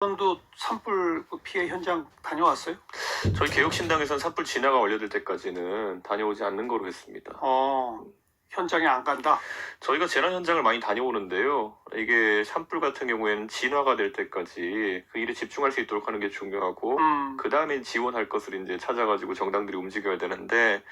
선도 산불 그 피해 현장 다녀왔어요? 저희 개혁신당에선 산불 진화가 완료될 때까지는 다녀오지 않는 거로 했습니다. 어, 현장에 안 간다. 저희가 재난 현장을 많이 다녀오는데요. 이게 산불 같은 경우에는 진화가 될 때까지 그 일에 집중할 수 있도록 하는 게 중요하고 음, 그 다음엔 지원할 것을 이제 찾아가지고 정당들이 움직여야 되는데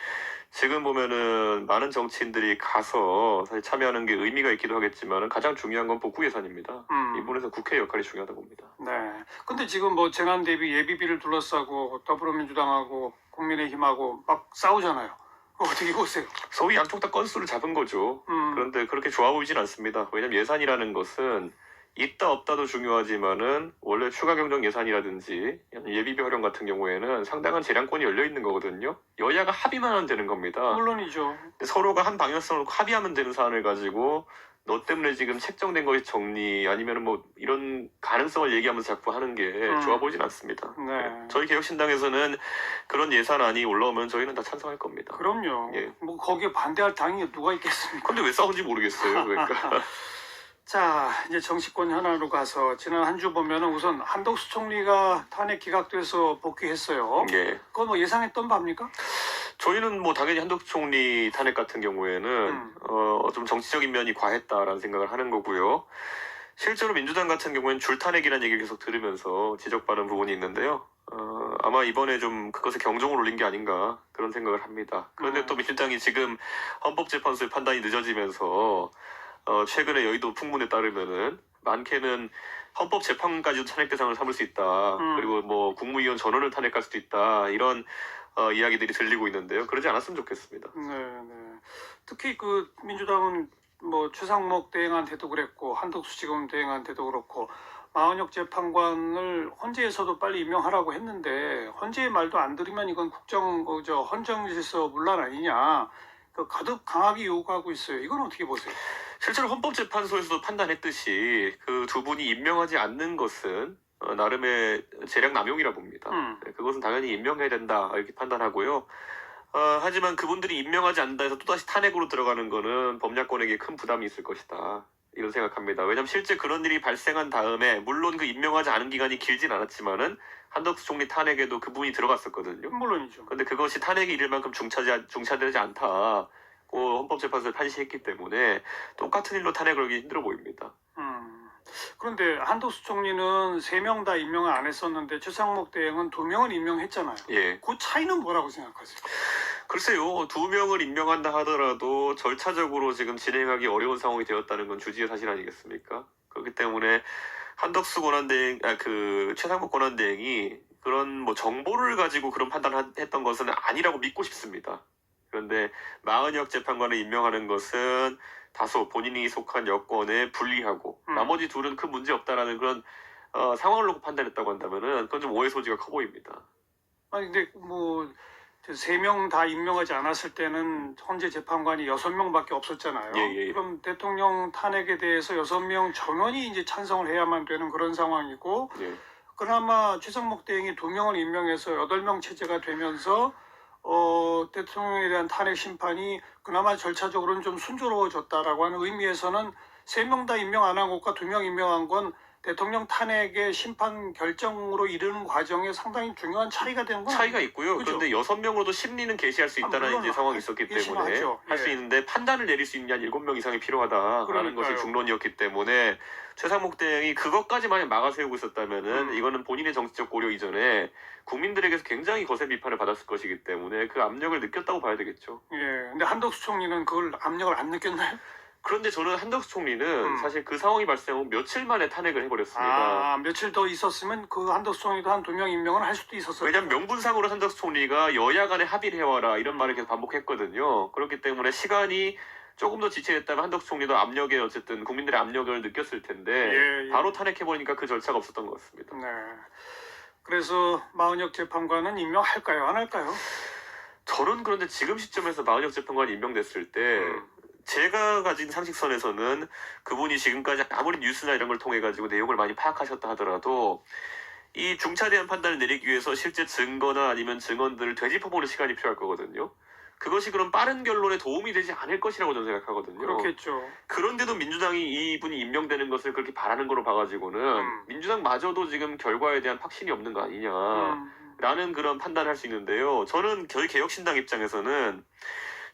지금 보면은 많은 정치인들이 가서 사실 참여하는 게 의미가 있기도 하겠지만은 가장 중요한 건 복구 예산입니다. 음. 이 부분에서 국회 역할이 중요하다고 봅니다. 네. 근데 지금 뭐 재난 대비 예비비를 둘러싸고 더불어민주당하고 국민의힘하고 막 싸우잖아요. 그거 어떻게 보세요? 소위 양쪽 다 건수를 잡은 거죠. 음, 그런데 그렇게 좋아 보이진 않습니다. 왜냐면 예산이라는 것은 있다 없다도 중요하지만은 원래 추가 경정 예산이라든지 예비비 활용 같은 경우에는 상당한 재량권이 열려 있는 거거든요. 여야가 합의만 하면 되는 겁니다. 물론이죠. 서로가 한 방향성을 놓고 합의하면 되는 사안을 가지고 너 때문에 지금 책정된 것이 정리 아니면 뭐 이런 가능성을 얘기하면서 자꾸 하는 게 음. 좋아 보이진 않습니다. 네. 저희 개혁신당에서는 그런 예산안이 올라오면 저희는 다 찬성할 겁니다. 그럼요. 예. 뭐 거기에 반대할 당이 누가 있겠습니까? 근데 왜 싸운지 모르겠어요. 그러니까. 자, 이제 정치권 현안으로 가서 지난 한 주 보면은 우선 한덕수 총리가 탄핵 기각돼서 복귀했어요. 예. 그건 뭐 예상했던 바입니까? 저희는 뭐 당연히 한덕수 총리 탄핵 같은 경우에는 음. 어, 좀 정치적인 면이 과했다라는 생각을 하는 거고요. 실제로 민주당 같은 경우에는 줄탄핵이라는 얘기를 계속 들으면서 지적받은 부분이 있는데요. 어, 아마 이번에 좀 그것에 경종을 울린 게 아닌가 그런 생각을 합니다. 그런데 음. 또 민주당이 지금 헌법재판소의 판단이 늦어지면서 어, 최근에 여의도 풍문에 따르면은 많게는 헌법 재판까지도 탄핵 대상을 삼을 수 있다. 음. 그리고 뭐 국무위원 전원을 탄핵할 수도 있다. 이런 어, 이야기들이 들리고 있는데요. 그러지 않았으면 좋겠습니다. 네, 네. 특히 그 민주당은 뭐 최상목 대행한테도 그랬고 한덕수 지검 대행한테도 그렇고 마은혁 재판관을 헌재에서도 빨리 임명하라고 했는데 헌재의 말도 안 들으면 이건 국정 어, 저 헌정 질서 문란 아니냐. 그 가득 강하게 요구하고 있어요. 이건 어떻게 보세요? 실제로 헌법재판소에서도 판단했듯이 그 두 분이 임명하지 않는 것은 어, 나름의 재량 남용이라 봅니다. 음. 네, 그것은 당연히 임명해야 된다 이렇게 판단하고요. 어, 하지만 그분들이 임명하지 않는다 해서 또다시 탄핵으로 들어가는 거는 법약권에게 큰 부담이 있을 것이다. 이런 생각합니다. 왜냐하면 실제 그런 일이 발생한 다음에 물론 그 임명하지 않은 기간이 길진 않았지만은 한덕수 총리 탄핵에도 그분이 들어갔었거든요. 물론이죠. 근데 그것이 탄핵이 이를 만큼 중차지, 중차되지 않다. 고 헌법재판소에 판시했기 때문에 똑같은 일로 탄핵을 하기 힘들어 보입니다. 음. 그런데 한덕수 총리는 세 명 다 임명을 안 했었는데 최상목 대행은 두 명은 임명했잖아요. 예. 그 차이는 뭐라고 생각하세요? 글쎄요, 두 명을 임명한다 하더라도 절차적으로 지금 진행하기 어려운 상황이 되었다는 건 주지의 사실 아니겠습니까? 그렇기 때문에 한덕수 권한대행, 아, 그 최상목 권한대행이 그런 뭐 정보를 가지고 그런 판단을 했던 것은 아니라고 믿고 싶습니다. 그런데 마은혁 재판관을 임명하는 것은 다소 본인이 속한 여권에 불리하고 음. 나머지 둘은 큰 문제 없다라는 그런 어, 상황을 놓고 판단했다고 한다면은 그건 좀 오해 소지가 커 보입니다. 아니 근데 뭐 세 명 다 임명하지 않았을 때는 헌재 재판관이 여섯 명밖에 없었잖아요. 예, 예, 예. 그럼 대통령 탄핵에 대해서 여섯 명 전원이 이제 찬성을 해야만 되는 그런 상황이고 예. 그나마 최상목 대행이 두 명을 임명해서 여덟 명 체제가 되면서 어, 대통령에 대한 탄핵 심판이 그나마 절차적으로는 좀 순조로워졌다라고 하는 의미에서는 세 명 다 임명 안 한 것과 두 명 임명한 건 대통령 탄핵의 심판 결정으로 이르는 과정에 상당히 중요한 차이가 되는 건 차이가 있고요. 그죠? 그런데 여섯 명으로도 심리는 개시할 수 아, 있다는 물론 이제 상황이 있었기 때문에 예심하죠. 할 수 예. 있는데 판단을 내릴 수 있는 한 일곱 명 이상이 필요하다라는 그러니까요. 것이 중론이었기 때문에 최상목 대행이 그것까지 만약 막아세우고 있었다면은 음. 이거는 본인의 정치적 고려 이전에 국민들에게서 굉장히 거센 비판을 받았을 것이기 때문에 그 압력을 느꼈다고 봐야 되겠죠. 예. 근데 한덕수 총리는 그걸 압력을 안 느꼈나요? 그런데 저는 한덕수 총리는 음. 사실 그 상황이 발생하고 며칠 만에 탄핵을 해버렸습니다. 아, 며칠 더 있었으면 그 한덕수 총리도 한 두 명 임명을 할 수도 있었어요. 왜냐하면 명분상으로 한덕수 총리가 여야 간에 합의를 해와라 이런 말을 계속 반복했거든요. 그렇기 때문에 시간이 조금 더 지체됐다면 한덕수 총리도 압력에 어쨌든 국민들의 압력을 느꼈을 텐데 예, 예. 바로 탄핵해버리니까 그 절차가 없었던 것 같습니다. 네. 그래서 마은혁 재판관은 임명할까요? 안 할까요? 저는 그런데 지금 시점에서 마은혁 재판관이 임명됐을 때 음. 제가 가진 상식선에서는 그분이 지금까지 아무리 뉴스나 이런 걸 통해 가지고 내용을 많이 파악하셨다 하더라도 이 중차 대한 판단을 내리기 위해서 실제 증거나 아니면 증언들을 되짚어보는 시간이 필요할 거거든요. 그것이 그런 빠른 결론에 도움이 되지 않을 것이라고 저는 생각하거든요. 그렇겠죠. 그런데도 민주당이 이분이 임명되는 것을 그렇게 바라는 거로 봐가지고는 음. 민주당마저도 지금 결과에 대한 확신이 없는 거 아니냐. 음. 라는 그런 판단을 할 수 있는데요. 저는 저희 개혁신당 입장에서는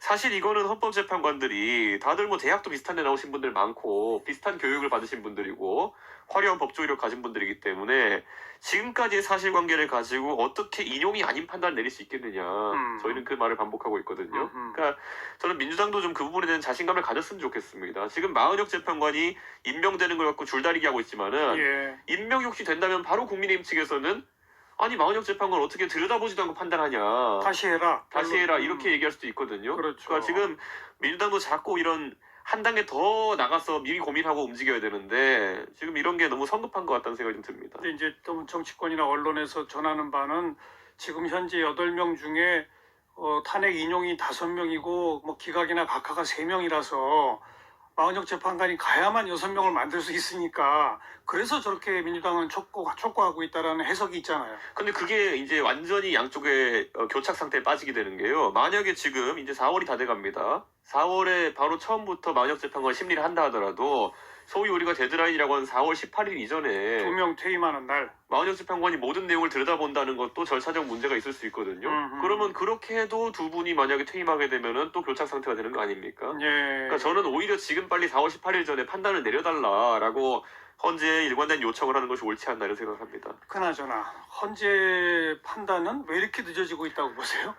사실 이거는 헌법재판관들이 다들 뭐 대학도 비슷한 데 나오신 분들 많고 비슷한 교육을 받으신 분들이고 화려한 법조 이력 가진 분들이기 때문에 지금까지의 사실관계를 가지고 어떻게 인용이 아닌 판단을 내릴 수 있겠느냐. 음. 저희는 그 말을 반복하고 있거든요. 음, 음. 그러니까 저는 민주당도 좀 그 부분에 대한 자신감을 가졌으면 좋겠습니다. 지금 마은혁 재판관이 임명되는 걸 갖고 줄다리기 하고 있지만은 예. 임명이 혹시 된다면 바로 국민의힘 측에서는 아니 마은혁 재판관 어떻게 들여다보지도 않고 판단하냐 다시 해라. 다시 해라 음. 이렇게 얘기할 수도 있거든요. 그렇죠. 러니까 지금 민주당도 자꾸 이런 한 단계 더 나가서 미리 고민하고 움직여야 되는데 지금 이런 게 너무 성급한 것 같다는 생각이 좀 듭니다. 근데 이제 또 정치권이나 언론에서 전하는 바는 지금 현재 8명 중에 어, 탄핵 인용이 5명이고 뭐 기각이나 각하가 3명이라서 마은혁 재판관이 가야만 6명을 만들 수 있으니까 그래서 저렇게 민주당은 촉구, 촉구하고 있다라는 해석이 있잖아요. 근데 그게 이제 완전히 양쪽의 어, 교착 상태에 빠지게 되는 게요. 만약에 지금 이제 4월이 다 돼갑니다. 4월에 바로 처음부터 마은혁 재판관 심리를 한다 하더라도 소위 우리가 데드라인이라고 하는 4월 18일 이전에 두 명 퇴임하는 날. 마은혁 재판관이 모든 내용을 들여다본다는 것도 절차적 문제가 있을 수 있거든요. 음, 음. 그러면 그렇게 해도 두 분이 만약에 퇴임하게 되면은 또 교착 상태가 되는 거 아닙니까? 예. 그러니까 저는 오히려 지금 빨리 4월 18일 전에 판단을 내려달라라고 헌재에 일관된 요청을 하는 것이 옳지 않나 이런 생각을 합니다. 그나저나 헌재 판단은 왜 이렇게 늦어지고 있다고 보세요?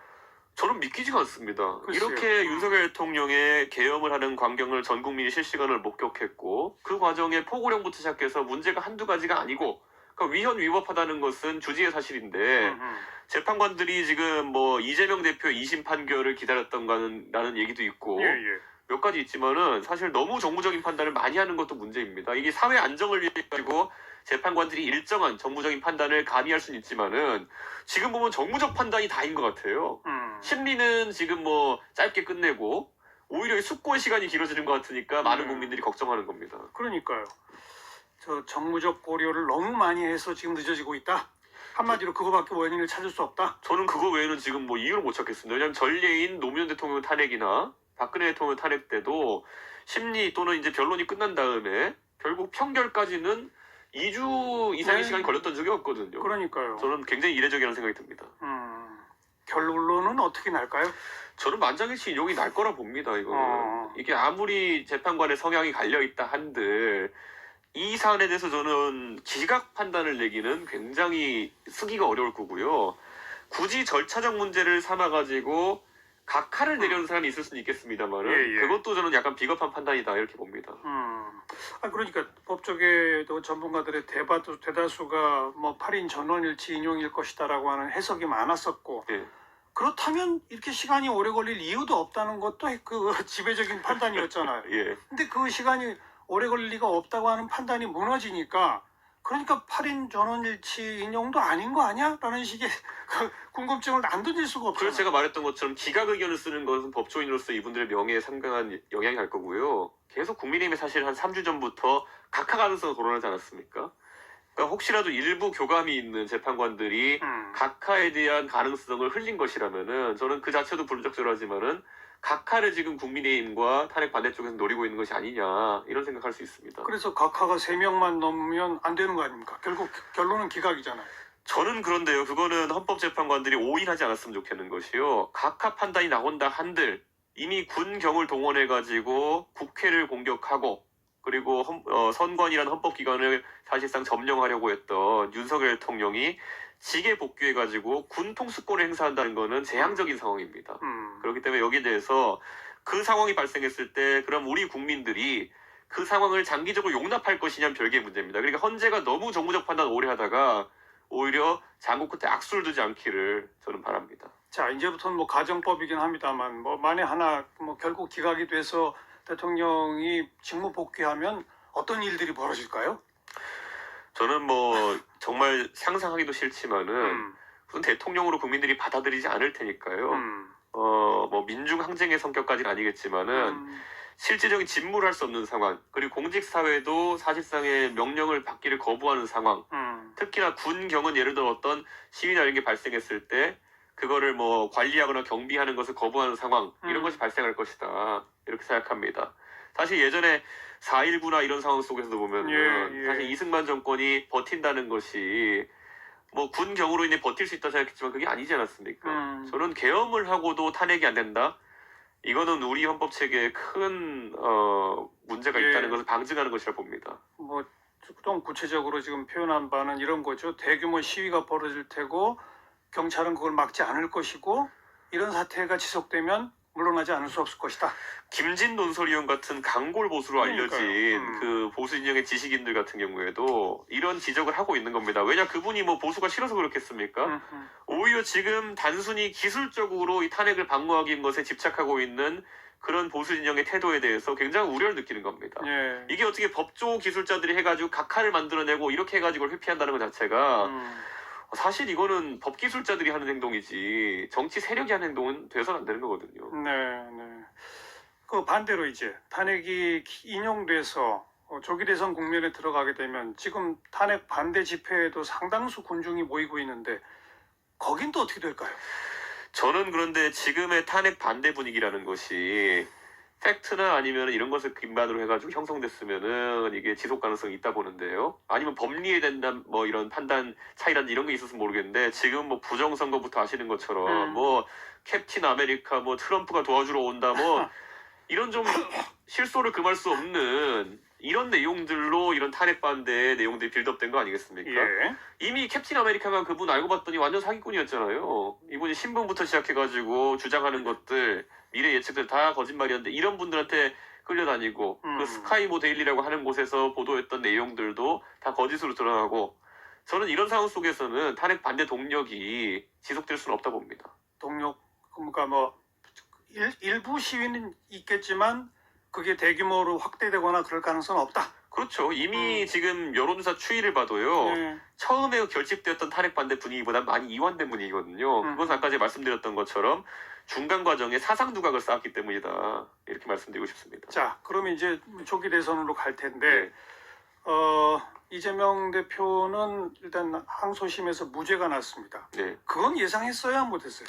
저는 믿기지가 않습니다. 글쎄요. 이렇게 윤석열 대통령의 계엄을 하는 광경을 전 국민이 실시간으로 목격했고 그 과정에 포고령부터 시작해서 문제가 한두 가지가 아니고 그러니까 위헌 위법하다는 것은 주지의 사실인데 음, 음. 재판관들이 지금 뭐 이재명 대표 2심 판결을 기다렸던가는 라는 얘기도 있고 예, 예. 몇 가지 있지만은 사실 너무 정무적인 판단을 많이 하는 것도 문제입니다. 이게 사회 안정을 위해 가지고 재판관들이 일정한 정무적인 판단을 가미할 수는 있지만은 지금 보면 정무적 판단이 다인 것 같아요. 음. 심리는 지금 뭐 짧게 끝내고 오히려 이 숙고의 시간이 길어지는 것 같으니까 많은 음. 국민들이 걱정하는 겁니다. 그러니까요. 저 정무적 고려를 너무 많이 해서 지금 늦어지고 있다. 한마디로 그거밖에 원인을 찾을 수 없다. 저는 그거 외에는 지금 뭐 이유를 못 찾겠습니다. 왜냐하면 전례인 노무현 대통령 탄핵이나 박근혜 대통령 탄핵 때도 심리 또는 이제 변론이 끝난 다음에 결국 평결까지는 2주 이상의 네. 시간이 걸렸던 적이 없거든요. 그러니까요. 저는 굉장히 이례적이라는 생각이 듭니다. 음, 결론은 어떻게 날까요? 저는 만장일치 인용이 날 거라 봅니다. 이거는 어. 이게 아무리 재판관의 성향이 갈려 있다 한들 이 사안에 대해서 저는 기각 판단을 내기는 굉장히 쓰기가 어려울 거고요. 굳이 절차적 문제를 삼아 가지고 각하를 내려는 사람이 있을 수는 있겠습니다만은 예, 예. 그것도 저는 약간 비겁한 판단이다 이렇게 봅니다. 음, 아, 그러니까 법조계 또 전문가들의 대다수, 대다수가 뭐 8인 전원일치 인용일 것이다라고 하는 해석이 많았었고 예. 그렇다면 이렇게 시간이 오래 걸릴 이유도 없다는 것도 그 지배적인 판단이었잖아요. 예. 근데 그 시간이 오래 걸릴 리가 없다고 하는 판단이 무너지니까 그러니까 8인 전원일치 인용도 아닌 거 아니야? 라는 식의 그 궁금증을 안 던질 수가 없잖아요. 그래서 제가 말했던 것처럼 기각 의견을 쓰는 것은 법조인으로서 이분들의 명예에 상당한 영향이 갈 거고요. 계속 국민의힘이 사실 한 3주 전부터 각하 가능성을 거론하지 않았습니까? 그러니까 혹시라도 일부 교감이 있는 재판관들이 음, 각하에 대한 가능성을 흘린 것이라면은 저는 그 자체도 불적절하지만은 각하를 지금 국민의힘과 탄핵 반대쪽에서 노리고 있는 것이 아니냐 이런 생각할 수 있습니다. 그래서 각하가 3명만 넘으면 안 되는 거 아닙니까? 결국 결론은 기각이잖아요. 저는 그런데요. 그거는 헌법재판관들이 오인하지 않았으면 좋겠는 것이요. 각하 판단이 나온다 한들 이미 군경을 동원해 가지고 국회를 공격하고 그리고 헌- 어, 선관이라는 헌법기관을 사실상 점령하려고 했던 윤석열 대통령이 직에 복귀해가지고 군 통수권을 행사한다는 것은 재앙적인 상황입니다. 음, 그렇기 때문에 여기에 대해서 그 상황이 발생했을 때 그럼 우리 국민들이 그 상황을 장기적으로 용납할 것이냐는 별개의 문제입니다. 그러니까 헌재가 너무 정무적 판단 오래 하다가 오히려 장고 끝에 악수를 두지 않기를 저는 바랍니다. 자 이제부터는 뭐 가정법이긴 합니다만 뭐 만에 하나 뭐 결국 기각이 돼서 대통령이 직무 복귀하면 어떤 일들이 벌어질까요? 저는 뭐 정말 상상하기도 싫지만은 음, 그건 대통령으로 국민들이 받아들이지 않을 테니까요. 음, 어, 뭐 민중 항쟁의 성격까지는 아니겠지만은 음, 실질적인 직무를 할 수 없는 상황, 그리고 공직 사회도 사실상의 명령을 받기를 거부하는 상황, 음, 특히나 군경은 예를 들어 어떤 시위나 이런 게 발생했을 때 그거를 뭐 관리하거나 경비하는 것을 거부하는 상황 이런 음. 것이 발생할 것이다 이렇게 생각합니다. 사실 예전에 4.19나 이런 상황 속에서도 보면 예, 예. 사실 이승만 정권이 버틴다는 것이 뭐 군 경우로 인해 버틸 수 있다 생각했지만 그게 아니지 않았습니까? 음. 저는 계엄을 하고도 탄핵이 안 된다. 이거는 우리 헌법 체계에 큰 어, 문제가 예. 있다는 것을 방증하는 것이라 봅니다. 뭐좀 구체적으로 지금 표현한 바는 이런 거죠. 대규모 시위가 벌어질 테고 경찰은 그걸 막지 않을 것이고 이런 사태가 지속되면 물러나지 않을 수 없을 것이다. 김진 논설위원 같은 강골 보수로. 알려진 음. 그 보수 진영의 지식인들 같은 경우에도 이런 지적을 하고 있는 겁니다. 왜냐 그분이 뭐 보수가 싫어서 그렇겠습니까? 음, 음. 오히려 지금 단순히 기술적으로 이 탄핵을 방어하기 것에 집착하고 있는 그런 보수 진영의 태도에 대해서 굉장히 우려를 느끼는 겁니다. 예. 이게 어떻게 법조 기술자들이 해가지고 각하를 만들어내고 이렇게 해가지고 회피한다는 것 자체가 음. 사실 이거는 법 기술자들이 하는 행동이지 정치 세력이 하는 행동은 돼서는 안 되는 거거든요. 네, 네. 그 반대로 이제 탄핵이 인용돼서 어, 조기 대선 국면에 들어가게 되면 지금 탄핵 반대 집회에도 상당수 군중이 모이고 있는데 거긴 또 어떻게 될까요? 저는 그런데 지금의 탄핵 반대 분위기라는 것이 팩트나 아니면 이런 것을 기반으로 해가지고 형성됐으면은 이게 지속 가능성이 있다 보는데요. 아니면 법리에 된다 뭐 이런 판단 차이라든지 이런 게 있었으면 모르겠는데 지금 뭐 부정선거부터 아시는 것처럼 음. 뭐 캡틴 아메리카 뭐 트럼프가 도와주러 온다 뭐 이런 좀 실소를 금할 수 없는 이런 내용들로 이런 탄핵 반대의 내용들이 빌드업된 거 아니겠습니까? 예. 이미 캡틴 아메리카가 그분 알고 봤더니 완전 사기꾼이었잖아요. 이분이 신분부터 시작해가지고 주장하는 것들 미래 예측들 다 거짓말이었는데 이런 분들한테 끌려다니고 음. 그 스카이 모 데일리라고 하는 곳에서 보도했던 내용들도 다 거짓으로 드러나고 저는 이런 상황 속에서는 탄핵 반대 동력이 지속될 수는 없다 봅니다. 동력 그러니까 뭐 일, 일부 시위는 있겠지만 그게 대규모로 확대되거나 그럴 가능성은 없다. 그렇죠. 이미 음. 지금 여론조사 추이를 봐도요. 예. 처음에 결집되었던 탄핵 반대 분위기보다 많이 이완된 분위기거든요. 음. 그것은 아까 제가 말씀드렸던 것처럼 중간 과정에 사상 두각을 쌓았기 때문이다. 이렇게 말씀드리고 싶습니다. 자, 그러면 이제 조기 대선으로 갈 텐데 네. 어, 이재명 대표는 일단 항소심에서 무죄가 났습니다. 네. 그건 예상했어야 못했어요.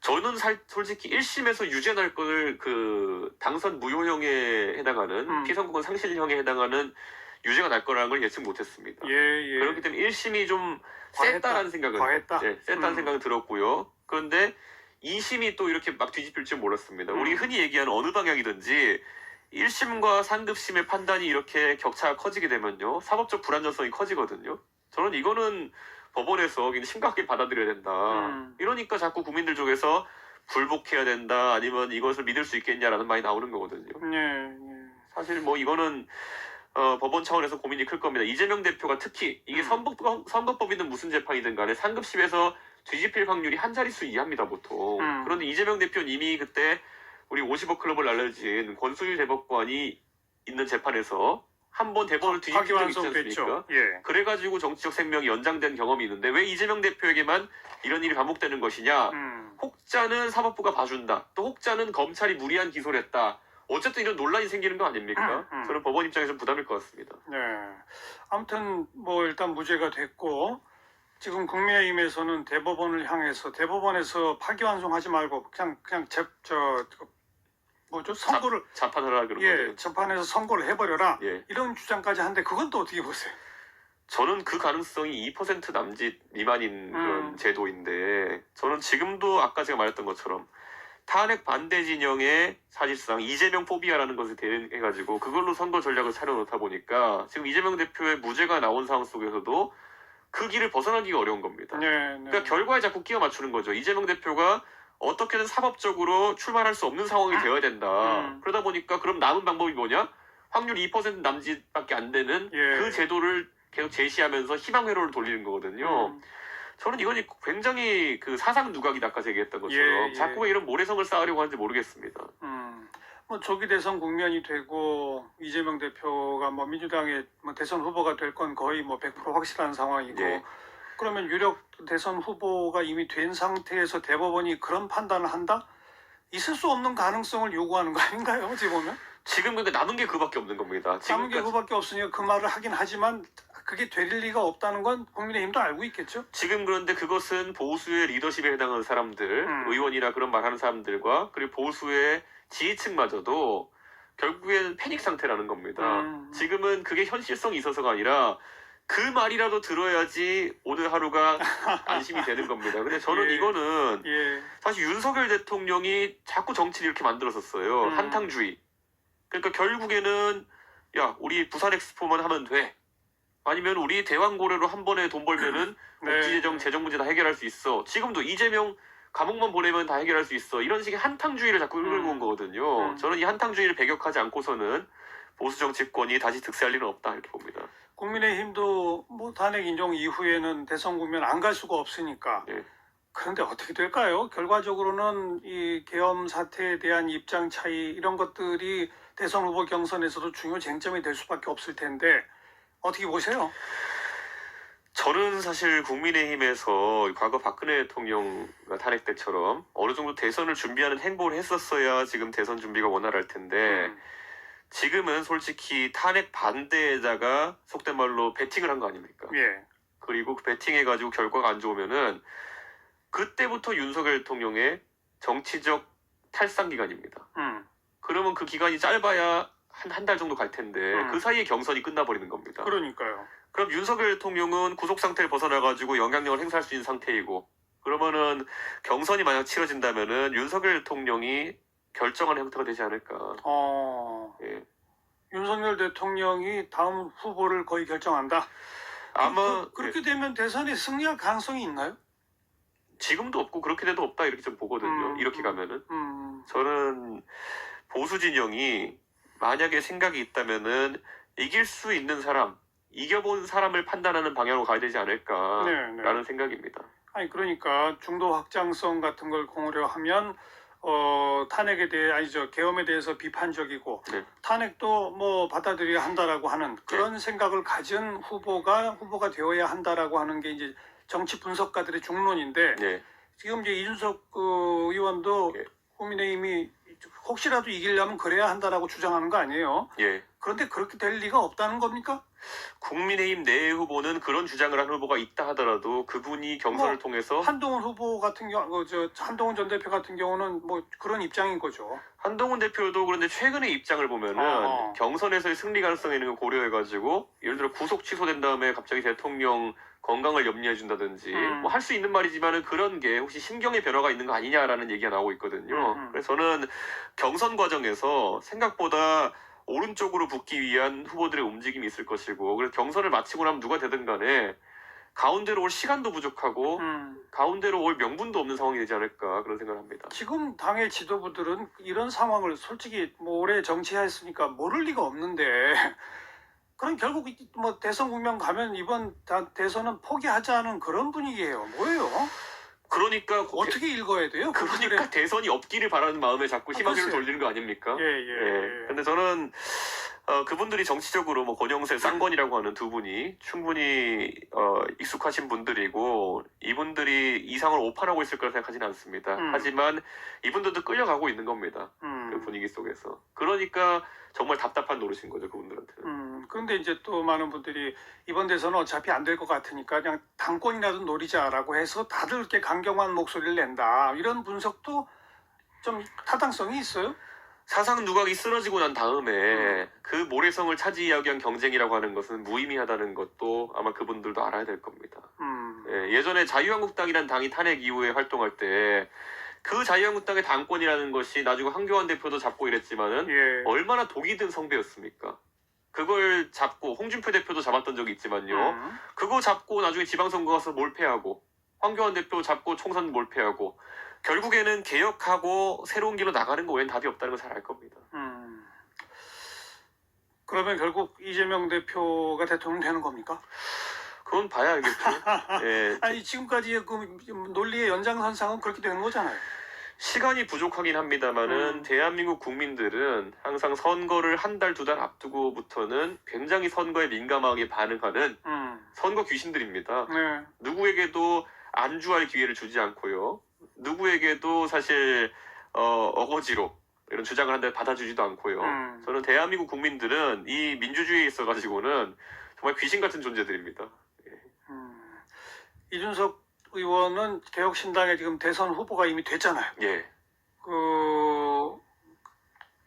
저는 살- 솔직히 1심에서 유죄 날 거를 그 당선 무효형에 해당하는 음. 피선거권 상실형에 해당하는 유죄가 날 거라는 걸 예측 못했습니다. 예, 예. 그렇기 때문에 1심이 좀 과했다. 셌다라는 생각은 과했다. 네, 셌다는 음. 생각은 들었고요. 그런데 2심이 또 이렇게 막 뒤집힐 줄 몰랐습니다. 음. 우리 흔히 얘기하는 어느 방향이든지 1심과 상급심의 판단이 이렇게 격차가 커지게 되면요. 사법적 불안전성이 커지거든요. 저는 이거는 법원에서 심각하게 받아들여야 된다. 음. 이러니까 자꾸 국민들 쪽에서 불복해야 된다. 아니면 이것을 믿을 수 있겠냐라는 말이 나오는 거거든요. 예, 예. 사실 뭐 이거는 어, 법원 차원에서 고민이 클 겁니다. 이재명 대표가 특히 이게 음. 선거, 선거법이든 무슨 재판이든 간에 상급심에서 뒤집힐 확률이 한 자릿수 이하입니다, 보통. 음. 그런데 이재명 대표는 이미 그때 우리 50억 클럽을 알려진 권수일 대법관이 있는 재판에서 한 번 대법을 뒤집힌 적이 있지 않습니까? 예. 그래가지고 정치적 생명이 연장된 경험이 있는데 왜 이재명 대표에게만 이런 일이 반복되는 것이냐? 음. 혹자는 사법부가 봐준다. 또 혹자는 검찰이 무리한 기소를 했다. 어쨌든 이런 논란이 생기는 거 아닙니까? 음, 음. 저는 법원 입장에서 부담일 것 같습니다. 네. 아무튼 뭐 일단 무죄가 됐고 지금 국민의힘에서는 대법원을 향해서 대법원에서 파기환송하지 말고 그냥 그냥 제저 뭐죠 선고를 자판하라 그런 예 거죠. 재판에서 선고를 해버려라 예. 이런 주장까지 하는데 그건 또 어떻게 보세요? 저는 그 가능성이 2% 남짓 미만인 그런 음. 제도인데 저는 지금도 아까 제가 말했던 것처럼 탄핵 반대 진영의 사실상 이재명 포비아라는 것을 대응해가지고 그걸로 선거 전략을 차려놓다 보니까 지금 이재명 대표의 무죄가 나온 상황 속에서도 그 길을 벗어나기가 어려운 겁니다. 네, 네. 그러니까 결과에 자꾸 끼워 맞추는 거죠. 이재명 대표가 어떻게든 사법적으로 출마할 수 없는 상황이 되어야 된다. 음. 그러다 보니까 그럼 남은 방법이 뭐냐? 확률 2% 남짓밖에 안 되는 예. 그 제도를 계속 제시하면서 희망 회로를 돌리는 거거든요. 음, 저는 이건 굉장히 그 사상 누각이다 아까 얘기했던 것처럼 예, 예. 자꾸 왜 이런 모래성을 쌓으려고 하는지 모르겠습니다. 음. 뭐 조기 대선 국면이 되고 이재명 대표가 뭐 민주당의 뭐 대선 후보가 될 건 거의 뭐 100% 확실한 상황이고 예. 그러면 유력 대선 후보가 이미 된 상태에서 대법원이 그런 판단을 한다? 있을 수 없는 가능성을 요구하는 거 아닌가요? 어찌 보면 지금 근데 남은 게 그밖에 없는 겁니다. 남은 게 지금까지 그밖에 없으니까 그 말을 하긴 하지만 그게 될 리가 없다는 건 국민의힘도 알고 있겠죠. 지금 그런데 그것은 보수의 리더십에 해당하는 사람들, 음. 의원이나 그런 말하는 사람들과 그리고 보수의 지지층마저도 결국엔 패닉 상태라는 겁니다. 음. 지금은 그게 현실성이 있어서가 아니라 그 말이라도 들어야지 오늘 하루가 안심이 되는 겁니다. 근데 저는 예. 이거는 예. 사실 윤석열 대통령이 자꾸 정치를 이렇게 만들었었어요. 음. 한탕주의. 그러니까 결국에는 야 우리 부산 엑스포만 하면 돼. 아니면 우리 대왕고래로 한 번에 돈 벌면은 네. 복지재정 재정 문제 다 해결할 수 있어. 지금도 이재명 감옥만 보내면 다 해결할 수 있어. 이런 식의 한탕주의를 자꾸 끌고 음. 온 거거든요. 음. 저는 이 한탕주의를 배격하지 않고서는 보수 정치권이 다시 득세할 일은 없다 이렇게 봅니다. 국민의힘도 뭐 탄핵 인정 이후에는 대선 국면 안 갈 수가 없으니까. 예. 그런데 어떻게 될까요? 결과적으로는 이 계엄 사태에 대한 입장 차이 이런 것들이 대선 후보 경선에서도 중요 쟁점이 될 수밖에 없을 텐데 어떻게 보세요? 저는 사실 국민의힘에서 과거 박근혜 대통령 탄핵 때처럼 어느 정도 대선을 준비하는 행보를 했었어야 지금 대선 준비가 원활할 텐데 음, 지금은 솔직히 탄핵 반대에다가 속된 말로 베팅을 한 거 아닙니까? 예. 그리고 그 베팅해가지고 결과가 안 좋으면은 그때부터 윤석열 대통령의 정치적 탈상 기간입니다. 음, 그러면 그 기간이 짧아야 한 한 달 정도 갈 텐데 음. 그 사이에 경선이 끝나버리는 겁니다. 그러니까요. 그럼 윤석열 대통령은 구속 상태를 벗어나 가지고 영향력을 행사할 수 있는 상태이고 그러면은 경선이 만약 치러진다면은 윤석열 대통령이 결정하는 형태가 되지 않을까. 어, 예. 윤석열 대통령이 다음 후보를 거의 결정한다. 아마 그, 렇게 되면 대선에 승리할 가능성이 있나요? 예, 지금도 없고 그렇게 돼도 없다 이렇게 좀 보거든요. 음, 이렇게 음. 가면은 음, 저는 보수 진영이 만약에 생각이 있다면은 이길 수 있는 사람, 이겨본 사람을 판단하는 방향으로 가야 되지 않을까라는 네, 네. 생각입니다. 아니 그러니까 중도 확장성 같은 걸 고려하면 어, 탄핵에 대해 아니죠 계엄에 대해서 비판적이고 네. 탄핵도 뭐 받아들여야 한다라고 하는 그런 네. 생각을 가진 후보가 후보가 되어야 한다라고 하는 게 이제 정치 분석가들의 중론인데 네. 지금 이제 이준석 그 의원도 예. 국민의힘이 혹시라도 이기려면 그래야 한다라고 주장하는 거 아니에요? 예. 그런데 그렇게 될 리가 없다는 겁니까? 국민의힘 내 후보는 그런 주장을 한 후보가 있다 하더라도 그분이 경선을 뭐, 통해서 한동훈 후보 같은 경우, 저 한동훈 전 대표 같은 경우는 뭐 그런 입장인 거죠. 한동훈 대표도 그런데 최근의 입장을 보면은 어. 경선에서의 승리 가능성이 있는 걸 고려해가지고 예를 들어 구속 취소된 다음에 갑자기 대통령 건강을 염려해 준다든지 음. 뭐할 수 있는 말이지만은 그런 게 혹시 심경의 변화가 있는 거 아니냐라는 얘기가 나오고 있거든요. 음, 음. 그래서 저는 경선 과정에서 생각보다 오른쪽으로 붙기 위한 후보들의 움직임이 있을 것이고 그래서 경선을 마치고 나면 누가 되든 간에 가운데로 올 시간도 부족하고 음. 가운데로 올 명분도 없는 상황이 되지 않을까 그런 생각을 합니다. 지금 당의 지도부들은 이런 상황을 솔직히 뭐 오래 정치했으니까 모를 리가 없는데 그럼 결국 이- 뭐 대선 국면 가면 이번 다- 대선은 포기하자는 그런 분위기예요. 뭐예요? 그러니까 어떻게 읽어야 돼요? 그러니까 대선이 없기를 바라는 마음에 자꾸 아, 희망을 글쎄요. 돌리는 거 아닙니까? 예, 예. 예. 근데 저는 어, 그분들이 정치적으로 뭐 권영세, 쌍권이라고 하는 두 분이 충분히 어, 익숙하신 분들이고 이분들이 이상을 오판하고 있을 거라 생각하지는 않습니다. 음. 하지만 이분들도 끌려가고 있는 겁니다. 그 음. 분위기 속에서. 그러니까 정말 답답한 노릇인 거죠 그분들한테는. 음, 그런데 이제 또 많은 분들이 이번 대선은 어차피 안 될 것 같으니까 그냥 당권이라도 노리자라고 해서 다들 이렇게 강경한 목소리를 낸다. 이런 분석도 좀 타당성이 있어요. 사상 누각이 쓰러지고 난 다음에 음. 그 모래성을 차지하기 위한 경쟁이라고 하는 것은 무의미하다는 것도 아마 그분들도 알아야 될 겁니다. 음, 예, 예전에 자유한국당이라는 당이 탄핵 이후에 활동할 때 그 자유한국당의 당권이라는 것이 나중에 황교안 대표도 잡고 이랬지만은 예. 얼마나 독이 든 성배였습니까? 그걸 잡고 홍준표 대표도 잡았던 적이 있지만요. 음, 그거 잡고 나중에 지방선거 가서 몰패하고 황교안 대표 잡고 총선 몰패하고 결국에는 개혁하고 새로운 길로 나가는 거 외엔 답이 없다는 걸 잘 알 겁니다. 음. 그러면 결국 이재명 대표가 대통령 되는 겁니까? 그건 봐야 알겠죠. 예, 아니 지금까지의 그 논리의 연장선상은 그렇게 되는 거잖아요. 시간이 부족하긴 합니다만은 음. 대한민국 국민들은 항상 선거를 한 달 두 달 앞두고부터는 굉장히 선거에 민감하게 반응하는 음, 선거 귀신들입니다. 네. 누구에게도 안주할 기회를 주지 않고요. 누구에게도 사실 어, 어거지로 이런 주장을 한데 받아주지도 않고요. 음. 저는 대한민국 국민들은 이 민주주의에 있어 가지고는 정말 귀신 같은 존재들입니다. 음, 이준석 의원은 개혁신당의 지금 대선 후보가 이미 됐잖아요. 예. 그,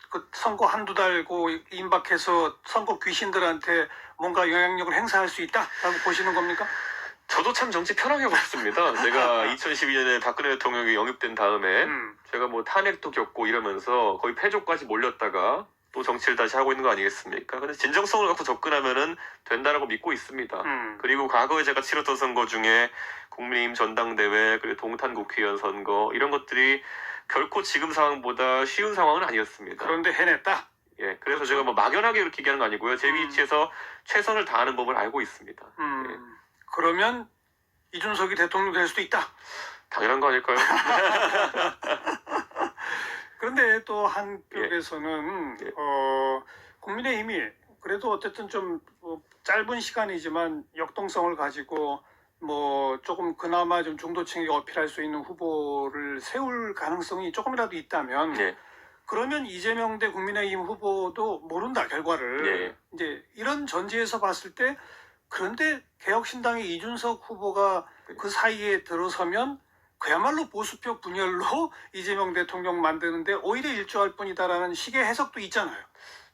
그 선거 한두 달고 임박해서 선거 귀신들한테 뭔가 영향력을 행사할 수 있다라고 보시는 겁니까? 저도 참 정치 편하게 하고 싶습니다. 제가 2012년에 박근혜 대통령이 영입된 다음에 음, 제가 뭐 탄핵도 겪고 이러면서 거의 패족까지 몰렸다가 또 정치를 다시 하고 있는 거 아니겠습니까? 근데 진정성을 갖고 접근하면은 된다라고 믿고 있습니다. 음, 그리고 과거에 제가 치렀던 선거 중에 국민의힘 전당대회 그리고 동탄 국회의원 선거 이런 것들이 결코 지금 상황보다 쉬운 상황은 아니었습니다. 그런데 해냈다. 예, 그래서 그렇죠. 제가 뭐 막연하게 그렇게 얘기하는 거 아니고요. 제 음. 위치에서 최선을 다하는 법을 알고 있습니다. 음, 예. 그러면 이준석이 대통령 될 수도 있다. 당연한 거 아닐까요? 그런데 또 한쪽에서는 예. 어, 국민의힘이 그래도 어쨌든 좀 어, 짧은 시간이지만 역동성을 가지고 뭐 조금 그나마 좀 중도층에게 어필할 수 있는 후보를 세울 가능성이 조금이라도 있다면 예, 그러면 이재명 대 국민의힘 후보도 모른다 결과를 예. 이제 이런 전제에서 봤을 때 그런데 개혁신당의 이준석 후보가 네. 그 사이에 들어서면 그야말로 보수표 분열로 이재명 대통령 만드는데 오히려 일조할 뿐이다라는 식의 해석도 있잖아요.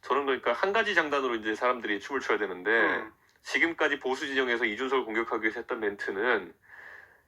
저는 그러니까 한 가지 장단으로 이제 사람들이 춤을 춰야 되는데 음. 지금까지 보수 진영에서 이준석을 공격하기 위해서 했던 멘트는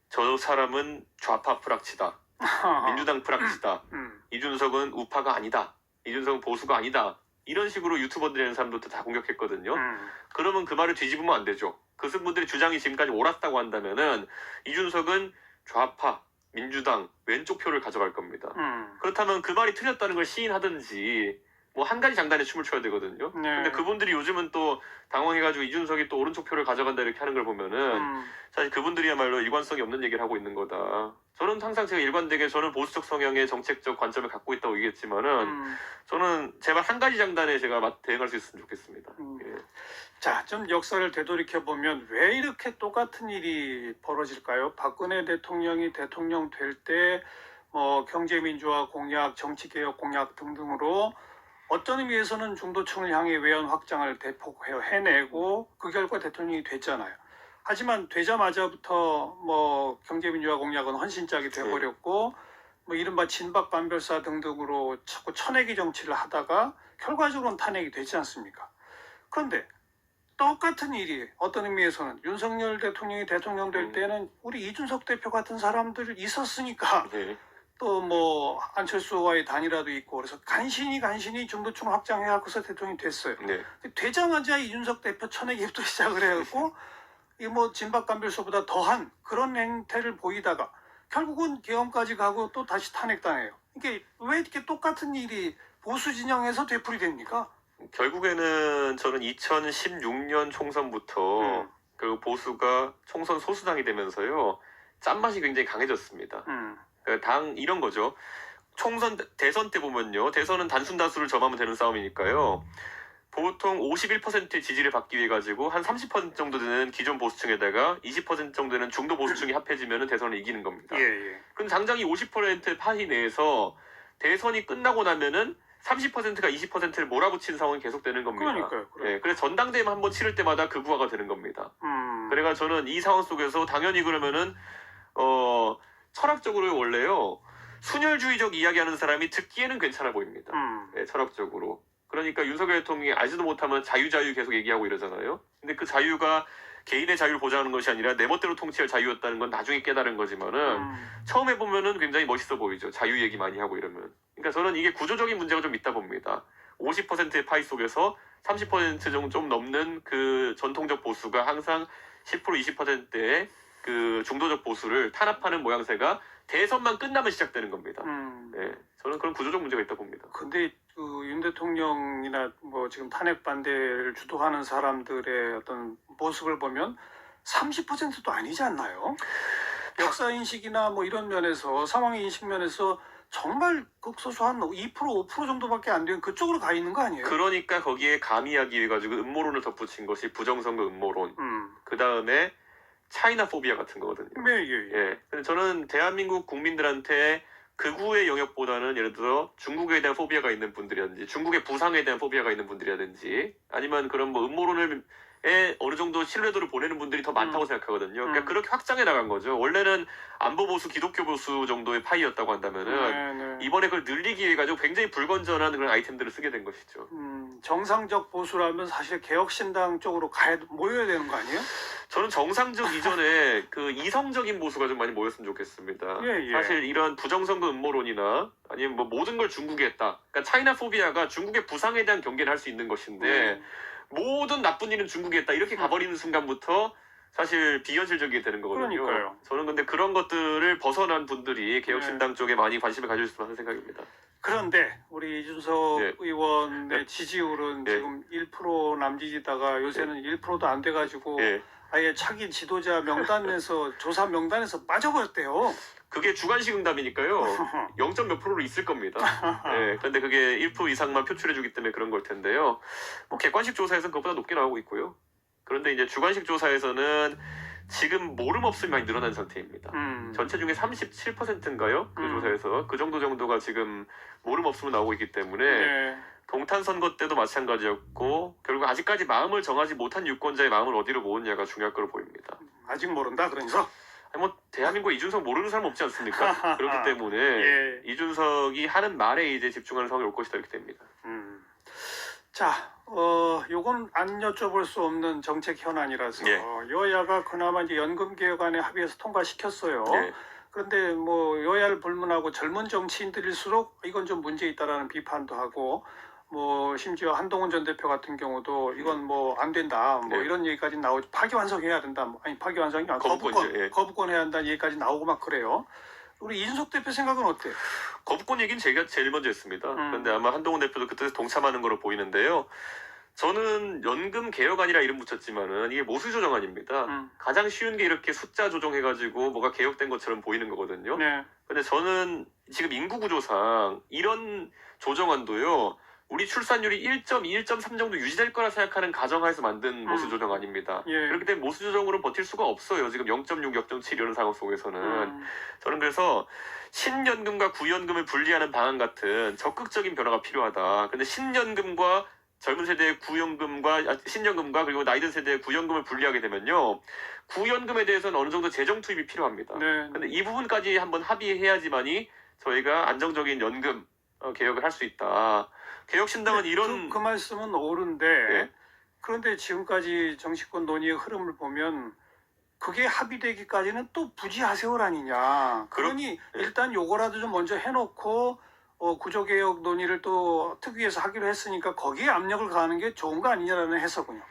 저 사람은 좌파 프락치다, 민주당 프락치다, 음. 이준석은 우파가 아니다, 이준석은 보수가 아니다 이런 식으로 유튜버들이라는 사람들도 다 공격했거든요. 음. 그러면 그 말을 뒤집으면 안 되죠. 그 분들의 주장이 지금까지 옳았다고 한다면은 이준석은 좌파, 민주당, 왼쪽 표를 가져갈 겁니다. 음. 그렇다면 그 말이 틀렸다는 걸 시인하든지 뭐 한 가지 장단에 춤을 춰야 되거든요. 네. 근데 그분들이 요즘은 또 당황해가지고 이준석이 또 오른쪽 표를 가져간다 이렇게 하는 걸 보면은 음. 사실 그분들이야말로 일관성이 없는 얘기를 하고 있는 거다. 저는 항상 제가 일관되게 저는 보수적 성향의 정책적 관점을 갖고 있다고 얘기했지만은 음. 저는 제발 한 가지 장단에 제가 맞- 대응할 수 있으면 좋겠습니다. 음. 예. 자, 좀 역사를 되돌이켜 보면 왜 이렇게 똑같은 일이 벌어질까요? 박근혜 대통령이 대통령 될 때 뭐 경제민주화 공약, 정치개혁 공약 등등으로 어떤 의미에서는 중도층을 향해 외연 확장을 대폭 해- 해내고 그 결과 대통령이 됐잖아요. 하지만 되자마자부터 뭐 경제민주화 공약은 헌신짝이 돼버렸고 뭐 이른바 진박 반별사 등등으로 자꾸 쳐내기 정치를 하다가 결과적으로는 탄핵이 되지 않습니까? 그런데 똑같은 일이 어떤 의미에서는 윤석열 대통령이 대통령 될 음. 때는 우리 이준석 대표 같은 사람들 있었으니까 예. 또 뭐 안철수와의 단일화도 있고 그래서 간신히 간신히 중도층 확장해갖고서 대통령이 됐어요. 네. 되자마자 이준석 대표 쳐내기부터 시작을 해갖고 이뭐 진박감별소보다 더한 그런 행태를 보이다가 결국은 계엄까지 가고 또 다시 탄핵당해요. 이게 왜 이렇게 똑같은 일이 보수 진영에서 되풀이 됩니까? 결국에는 저는 2016년 총선부터 음. 그 보수가 총선 소수당이 되면서요 짠맛이 굉장히 강해졌습니다. 음, 그 당 이런 거죠. 총선 대선 때 보면요 대선은 단순 다수를 점하면 되는 싸움이니까요. 보통 51%의 지지를 받기 위해 가지고 한 30% 정도 되는 기존 보수층에다가 20% 정도 되는 중도 보수층이 합해지면 대선을 이기는 겁니다. 예, 예. 그럼 당장 이 50% 파이 내에서 대선이 끝나고 나면은 30%가 20%를 몰아붙인 상황이 계속되는 겁니다. 그러니까요. 그러니까요. 예, 그래서 전당대회만 한번 치를 때마다 그 극우화가 되는 겁니다. 음, 그래가 저는 이 상황 속에서 당연히 그러면은 어 철학적으로 원래요 순혈주의적 이야기하는 사람이 듣기에는 괜찮아 보입니다. 음, 예, 철학적으로. 그러니까 윤석열 대통령이 알지도 못하면 자유 자유 계속 얘기하고 이러잖아요. 근데 그 자유가 개인의 자유를 보장하는 것이 아니라 내 멋대로 통치할 자유였다는 건 나중에 깨달은 거지만은 음, 처음 해보면은 굉장히 멋있어 보이죠. 자유 얘기 많이 하고 이러면. 그러니까 저는 이게 구조적인 문제가 좀 있다 봅니다. 50%의 파이 속에서 30% 정도 좀 넘는 그 전통적 보수가 항상 10% 20%대의 그 중도적 보수를 탄압하는 모양새가 대선만 끝나면 시작되는 겁니다. 음. 네, 저는 그런 구조적 문제가 있다 봅니다. 근데 그 윤 대통령이나 뭐 지금 탄핵 반대를 주도하는 사람들의 어떤 모습을 보면 30%도 아니지 않나요? 역사 인식이나 뭐 이런 면에서 상황 인식 면에서 정말 극소수 한 2% 5% 정도밖에 안 되는 그쪽으로 가 있는 거 아니에요? 그러니까 거기에 가미하기 위해 가지고 음모론을 덧붙인 것이 부정선거 음모론. 음. 그 다음에 차이나 포비아 같은 거거든요. 네, 예, 예. 예. 근데 저는 대한민국 국민들한테 극우의 영역보다는 예를 들어 중국에 대한 포비아가 있는 분들이라든지 중국의 부상에 대한 포비아가 있는 분들이라든지 아니면 그런 뭐 음모론을 어느 정도 신뢰도를 보내는 분들이 더 많다고 생각하거든요. 그러니까 음. 그렇게 확장해 나간 거죠. 원래는 안보 보수, 기독교 보수 정도의 파이였다고 한다면은 네, 네. 이번에 그걸 늘리기 위해 가지고 굉장히 불건전한 그런 아이템들을 쓰게 된 것이죠. 음, 정상적 보수라면 사실 개혁신당 쪽으로 가야 모여야 되는 거 아니에요? 저는 정상적 이전에 그 이성적인 보수가 좀 많이 모였으면 좋겠습니다. 예, 예. 사실 이런 부정선거 음모론이나 아니면 뭐 모든 걸 중국에 했다. 그러니까 차이나 포비아가 중국의 부상에 대한 경계를 할 수 있는 것인데 음, 모든 나쁜 일은 중국에 했다. 이렇게 가버리는 순간부터 사실 비현실적이 되는 거거든요. 그러니까요. 저는 근데 그런 것들을 벗어난 분들이 네. 개혁신당 쪽에 많이 관심을 가져줬으면 하는 생각입니다. 그런데 우리 이준석 네. 의원의 네. 지지율은 네. 지금 1% 남짓이다가 요새는 1%도 안 돼가지고 예. 아예 차기 지도자 명단에서 조사 명단에서 빠져버렸대요. 그게 주관식 응답이니까요. 0. 몇 프로로 있을 겁니다. 예, 그런데 그게 1% 이상만 표출해주기 때문에 그런 걸 텐데요. 뭐 객관식 조사에서는 그것보다 높게 나오고 있고요. 그런데 이제 주관식 조사에서는 지금 모름 없음이 많이 늘어난 상태입니다. 음. 전체 중에 37%인가요? 그 음. 조사에서 그 정도 정도가 지금 모름 없음으로 나오고 있기 때문에 네. 동탄 선거 때도 마찬가지였고 결국 아직까지 마음을 정하지 못한 유권자의 마음을 어디로 모으냐가 중요할 거로 보입니다. 아직 모른다 그러면서 아니 뭐 대한민국 이준석 모르는 사람 없지 않습니까? 그렇기 때문에 예. 이준석이 하는 말에 이제 집중하는 상황이 올 것이다 이렇게 됩니다. 음. 자, 어, 요건 안 여쭤볼 수 없는 정책 현안이라서 예. 여야가 그나마 이제 연금 개혁안에 합의해서 통과시켰어요. 예. 그런데 뭐 여야를 불문하고 젊은 정치인들일수록 이건 좀 문제 있다라는 비판도 하고 뭐 심지어 한동훈 전 대표 같은 경우도 이건 뭐 안 된다 뭐 네. 이런 얘기까지 나오고 파기환송해야 된다 뭐 아니 파기환송이 아니라 거부권 거부권이죠, 예. 거부권 해야 한다는 얘기까지 나오고 막 그래요. 우리 이준석 대표 생각은 어때요? 거부권 얘기는 제가 제일 먼저 했습니다. 음. 그런데 아마 한동훈 대표도 그때 동참하는 거로 보이는데요. 저는 연금 개혁안이라 이름 붙였지만은 이게 모수 조정안입니다. 음. 가장 쉬운 게 이렇게 숫자 조정해가지고 뭐가 개혁된 것처럼 보이는 거거든요. 네. 근데 저는 지금 인구 구조상 이런 조정안도요. 우리 출산율이 1.2, 1.3 정도 유지될 거라 생각하는 가정하에서 만든 모수 음. 조정안입니다. 예. 그렇기 때문에 모수 조정으로 버틸 수가 없어요. 지금 0.6, 0.7 이런 상황 속에서는. 음. 저는 그래서 신연금과 구연금을 분리하는 방안 같은 적극적인 변화가 필요하다. 근데 신연금과 젊은 세대의 구연금과 아, 신연금과 그리고 나이든 세대의 구연금을 분리하게 되면요. 구연금에 대해서는 어느 정도 재정 투입이 필요합니다. 네. 근데 이 부분까지 한번 합의해야지만이 저희가 안정적인 연금 어, 개혁을 할 수 있다. 개혁신당은 이런 그, 그 말씀은 옳은데 예. 그런데 지금까지 정치권 논의의 흐름을 보면 그게 합의되기까지는 또 부지하세월 아니냐. 그러니 예. 일단 요거라도 좀 먼저 해놓고 어, 구조개혁 논의를 또 특위에서 하기로 했으니까 거기에 압력을 가하는 게 좋은 거 아니냐라는 해석은요.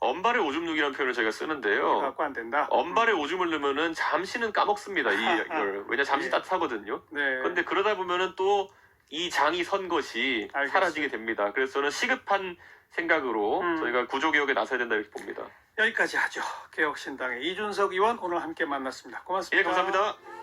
언발의 오줌누기라는 표현을 저희가 쓰는데요. 갖고 안 된다. 언발에 오줌을 넣으면은 잠시는 까먹습니다. 이, 이걸. 왜냐 잠시 예. 따뜻하거든요. 네. 그런데 그러다 보면은 또 이 장이 선 것이 알겠어요. 사라지게 됩니다. 그래서 저는 시급한 생각으로 음. 저희가 구조 개혁에 나서야 된다 이렇게 봅니다. 여기까지 하죠. 개혁신당의 이준석 의원 오늘 함께 만났습니다. 고맙습니다. 예, 감사합니다.